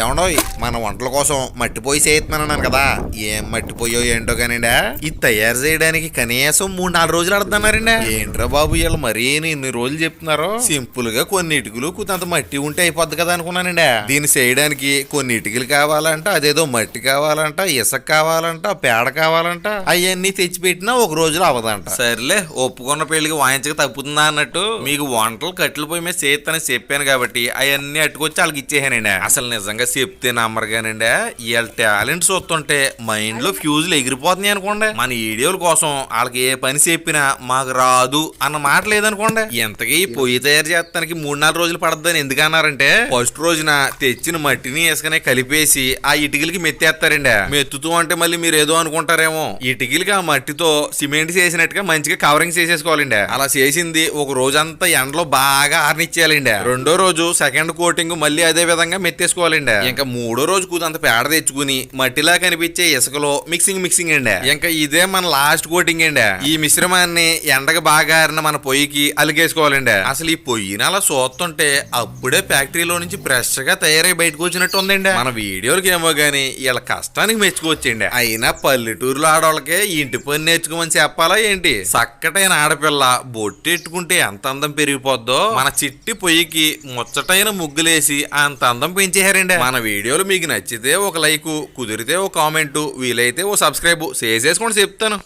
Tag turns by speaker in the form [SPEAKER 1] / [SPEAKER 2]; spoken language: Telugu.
[SPEAKER 1] ఏమండో మన వంటల కోసం మట్టి పొయ్యి చేస్తున్నాను కదా. ఏం మట్టి పొయ్యో ఏంటో కానిండా? ఇది తయారు చేయడానికి కనీసం మూడు నాలుగు రోజులు ఆడుతున్నారండి. ఏంట్రా బాబు వీళ్ళు మరీ ఇన్ని రోజులు చెప్తున్నారో? సింపుల్గా కొన్ని ఇటుకలు కొంత మట్టి ఉంటే అయిపోద్ది కదా అనుకున్నానండి. దీన్ని చేయడానికి కొన్ని ఇటుకలు కావాలంట అదేదో మట్టి కావాలంట ఇసుక కావాలంట పేడ కావాలంట అవన్నీ తెచ్చిపెట్టినా ఒక రోజులో అవదంట సర్లే ఒప్పుకున్న పెళ్ళికి వాయించక తప్పుతుందా అన్నట్టు మీకు వంటలు కట్టెల పొయ్యి మీద చేస్తానని చెప్పాను కాబట్టి అవన్నీ అట్టుకొచ్చి వాళ్ళకి ఇచ్చేసానండి. అసలు నిజంగా చెప్తే నమ్మరుగానండి. వీళ్ళ టాలెంట్ చూస్తుంటే మైండ్లో ఫ్యూజులు ఎగిరిపోతున్నాయి అనుకోండి. మన వీడియోల కోసం వాళ్ళకి ఏ పని చెప్పినా మాకు రాదు అన్న మాట లేదనుకోండి. ఎంతకీ పొయ్యి తయారు చేస్తానికి మూడు నాలుగు రోజులు పడద్దని ఎందుకన్నారంటే ఫస్ట్ రోజున తెచ్చిన మట్టిని ఇసుకనే కలిపేసి ఆ ఇటుకలకి మెత్తేస్తారండి. మెత్తుతూ అంటే మళ్ళీ మీరు ఏదో అనుకుంటారేమో. ఇటుకలకి ఆ మట్టితో సిమెంట్ చేసినట్టుగా మంచిగా కవరింగ్ చేసేసుకోవాలండి. అలా చేసింది ఒక రోజంతా ఎండలో బాగా ఆర్నిచ్చేయాలండి. రెండో రోజు సెకండ్ కోటింగ్ మళ్ళీ అదే విధంగా మెత్తేసుకోవాలండి. ఇంకా మూడో రోజు కూతంత పేడ తెచ్చుకుని మట్టిలా కనిపించే ఇసుకలో మిక్సింగ్ మిక్సింగ్ అండి. ఇంకా ఇదే మన లాస్ట్ కోటింగ్ అండి. ఈ మిశ్రమాన్ని ఎండకు బాగా ఆరిన మన పొయ్యికి అలిగేసుకోవాలండి. అసలు ఈ పొయ్యిని అలా చూస్తుంటే అప్పుడే ఫ్యాక్టరీలో నుంచి ఫ్రెష్గా తయారై బయటకు వచ్చినట్టు ఉందండి. మన వీడియోలకి ఏమో గానీ వీళ్ళ కష్టానికి మెచ్చుకోవచ్చండి. అయినా పల్లెటూరులో ఆడవాళ్ళకే ఇంటి పని నేర్చుకోమని చెప్పాలా ఏంటి? చక్కటైన ఆడపిల్ల బొట్టెట్టుకుంటే ఎంత అందం పెరిగిపోద్దో మన చిట్టి పొయ్యికి ముచ్చటైన ముగ్గులేసి అంత అందం పెంచేశారండి. మన వీడియోలు మీకు నచ్చితే ఒక లైక్ కుదిరితే ఒక కామెంట్ వీలైతే ఓ సబ్స్క్రైబ్. చేసేసుకోండి చెప్తాను.